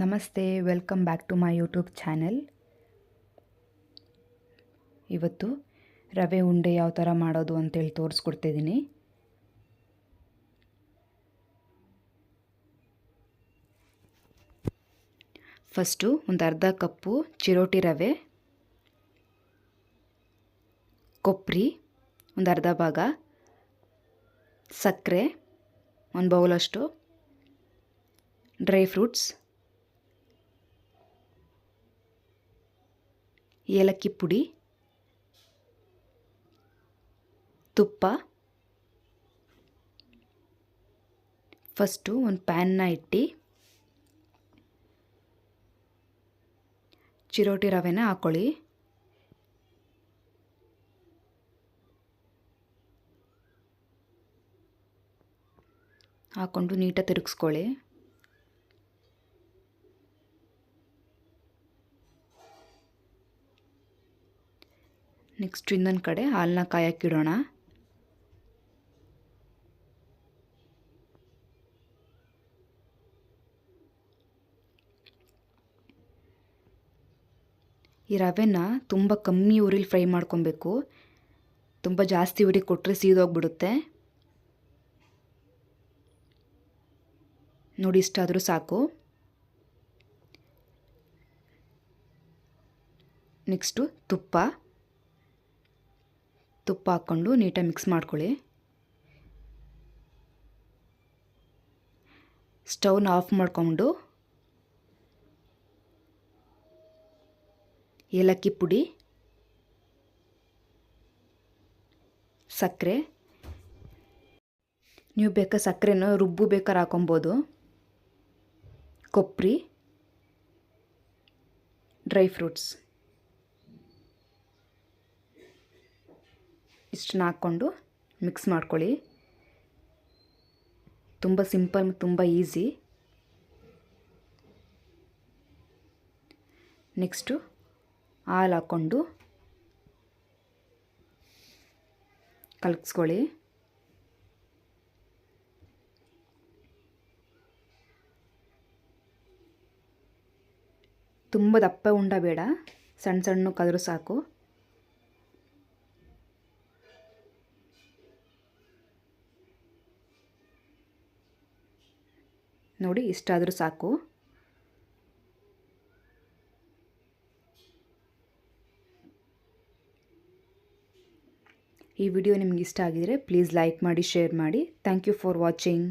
ನಮಸ್ತೆ, welcome back to my YouTube channel. ಇವತ್ತು ರವೆ ಉಂಡೆ ಯಾವ ಥರ ಮಾಡೋದು ಅಂತೇಳಿ ತೋರಿಸ್ಕೊಡ್ತಿದ್ದೀನಿ. ಫಸ್ಟು ಒಂದು ಅರ್ಧ ಕಪ್ಪು ಚಿರೋಟಿ ರವೆ, ಕೊಪ್ರಿ, ಒಂದು ಅರ್ಧ ಭಾಗ ಸಕ್ಕರೆ, ಒಂದು ಬೌಲಷ್ಟು ಡ್ರೈ ಫ್ರೂಟ್ಸ್ ಏಲಕ್ಕಿ ಪುಡಿ ತುಪ್ಪ ಫಸ್ಟು ಒಂದು ಪ್ಯಾನ್ನ ಇಟ್ಟು ಚಿರೋಟಿ ರವೆನ ಹಾಕ್ಕೊಳ್ಳಿ ಹಾಕ್ಕೊಂಡು ನೀಟಾಗಿ ತಿರುಗಿಸ್ಕೊಳ್ಳಿ. ನೆಕ್ಸ್ಟ್ ಇನ್ನೊಂದು ಕಡೆ ಹಾಲನ್ನ ಕಾಯಕ್ಕಿಡೋಣ. ಈ ರವೆನ ತುಂಬ ಕಮ್ಮಿ ಉರಿಲಿ ಫ್ರೈ ಮಾಡ್ಕೊಬೇಕು. ತುಂಬ ಜಾಸ್ತಿ ಉರಿ ಕೊಟ್ಟರೆ ಸೀದೋಗ್ಬಿಡುತ್ತೆ. ನೋಡಿ, ಇಷ್ಟಾದರೂ ಸಾಕು. ನೆಕ್ಸ್ಟು ತುಪ್ಪ. ತುಪ್ಪ ಹಾಕ್ಕೊಂಡು ನೀಟಾಗಿ ಮಿಕ್ಸ್ ಮಾಡ್ಕೊಳ್ಳಿ. ಸ್ಟವ್ನ ಆಫ್ ಮಾಡಿಕೊಂಡು ಏಲಕ್ಕಿ ಪುಡಿ, ಸಕ್ಕರೆ. ನೀವು ಬೇಕಾ ಸಕ್ಕರೆನ ರುಬ್ಬು ಬೇಕಾದ್ರೆ ಹಾಕೊಬೋದು. ಕೊಬ್ಬರಿ, ಡ್ರೈ ಫ್ರೂಟ್ಸ್. ಇಷ್ಟನ್ನ ಹಾಕ್ಕೊಂಡು ಮಿಕ್ಸ್ ಮಾಡ್ಕೊಳ್ಳಿ. ತುಂಬ ಸಿಂಪಲ್ ತುಂಬ ಈಸಿ. ನೆಕ್ಸ್ಟು ಹಾಲು ಹಾಕ್ಕೊಂಡು ಕಲಗಿಸ್ಕೊಳ್ಳಿ ತುಂಬ ದಪ್ಪ ಉಂಡ ಬೇಡ. ಸಣ್ಣ ಸಣ್ಣ ಕದರು ಸಾಕು. ನೋಡಿ, ಇಷ್ಟಾದರೂ ಸಾಕು. ಈ ವಿಡಿಯೋ ನಿಮ್ಗೆ ಇಷ್ಟ ಆಗಿದರೆ ಪ್ಲೀಸ್ ಲೈಕ್ ಮಾಡಿ ಶೇರ್ ಮಾಡಿ. Thank you for watching